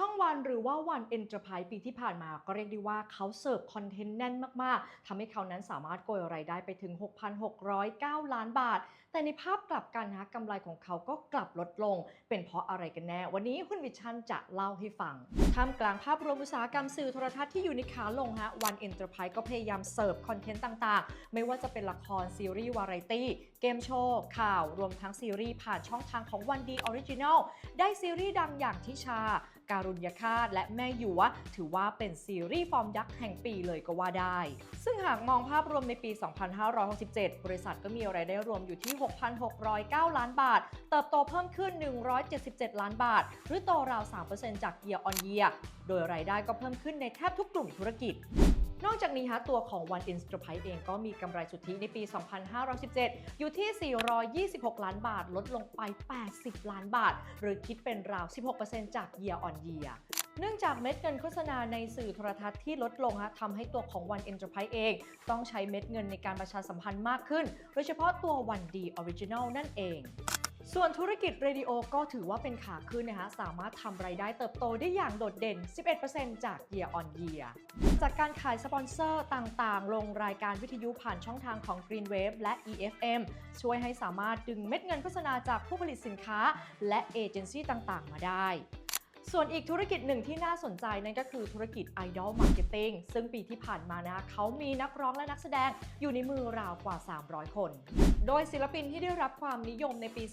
ช่องวันหรือว่าวันเอ็นเตอร์ไพรส์ปีที่ผ่านมาก็เรียกได้ว่าเขาเสิร์ฟคอนเทนต์แน่นมากๆทำให้เขานั้นสามารถโกยรายได้ไปถึง 6,609 ล้านบาท แต่ในภาพกลับกันนะกำไรของเขาก็กลับลดลง เป็นเพราะอะไรกันแน่ วันนี้คุณวิชันจะเล่าให้ฟังท่ามกลางภาพรวมอุตสาหกรรมสื่อโทรทัศน์ที่อยู่ในขาลงฮะวันเอ็นเตอร์ไพรส์ก็พยายามเสิร์ฟคอนเทนต์ต่างๆ ไม่ว่าจะเป็นละครซีรีส์วาไรตี้ เกมโชว์ ข่าว รวมทั้งซีรีส์ผ่านช่องทางของวันดีออริจินัลได้ซีรีส์ดังอย่างทิชา การุญยฆาตและแม่หยวถือว่าเป็นซีรีส์ฟอร์มยักษ์แห่งปีเลยก็ว่าได้ ซึ่งหากมองภาพรวมในปี 2567 บริษัทก็มีรายได้รวมอยู่ที่ 6,609 ล้านบาท เติบโตเพิ่มขึ้น 177 ล้านบาท หรือโตราว 3%จากเดียร์ออนเดียร์โดยรายได้ก็เพิ่มขึ้นในแทบทุกกลุ่มธุรกิจ นอกจากนี้ฮะตัวของ One Enterprise เองก็มีกำไรสุทธิในปี 2517 อยู่ที่ 426 ล้านบาท ลดลงไป 80 ล้านบาท หรือคิดเป็นราว 16%จาก year on year เนื่องจากเม็ดเงินโฆษณาในสื่อโทรทัศน์ที่ลดลงฮะทำให้ตัวของ One Enterprise เอง ต้องใช้เม็ดเงินในการประชาสัมพันธ์มากขึ้น โดยเฉพาะตัว One D Original นั่นเอง ส่วนธุรกิจเรดิโอก็ถือว่าเป็นขาขึ้นนะคะสามารถทำรายได้เติบโตได้อย่างโดดเด่น 11%จาก year on year จากการขายสปอนเซอร์ต่างๆ ลงรายการวิทยุผ่านช่องทางของ Green Wave และ EFM ช่วยให้สามารถดึงเม็ดเงินโฆษณาจากผู้ผลิตสินค้า และเอเจนซี่ต่างๆ มาได้ ส่วนอีกธุรกิจหนึ่งที่น่าสนใจนั่นก็คือธุรกิจ Idol Marketing ซึ่งปีที่ผ่านมานะเขามีนักร้องและนักแสดงอยู่ในมือราวกว่า 300 คน โดยศิลปินที่ได้รับความนิยมในปี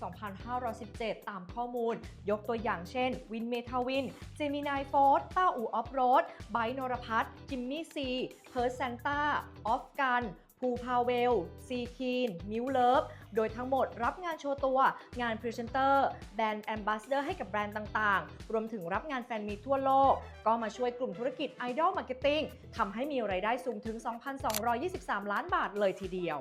2517 ตามข้อมูล ยกตัวอย่างเช่น วินเมทาวิน เจมินายโฟร์ต้าอูออฟโรดไบนรพัฒจิมมี่ซี เพิร์ซแซนต้า ออฟกัน ภูพาเวล ซีคีน มิวเลิฟ โดยทั้งหมดรับงานโชว์ตัว งานพรีเซนเตอร์ แบรนด์แอมบาสเดอร์ให้กับแบรนด์ต่างๆ รวมถึงรับงานแฟนมีทั่วโลก ก็มาช่วยกลุ่มธุรกิจ Idol Marketing ทำให้มีรายได้สูงถึง 2,223 ล้านบาทเลยทีเดียว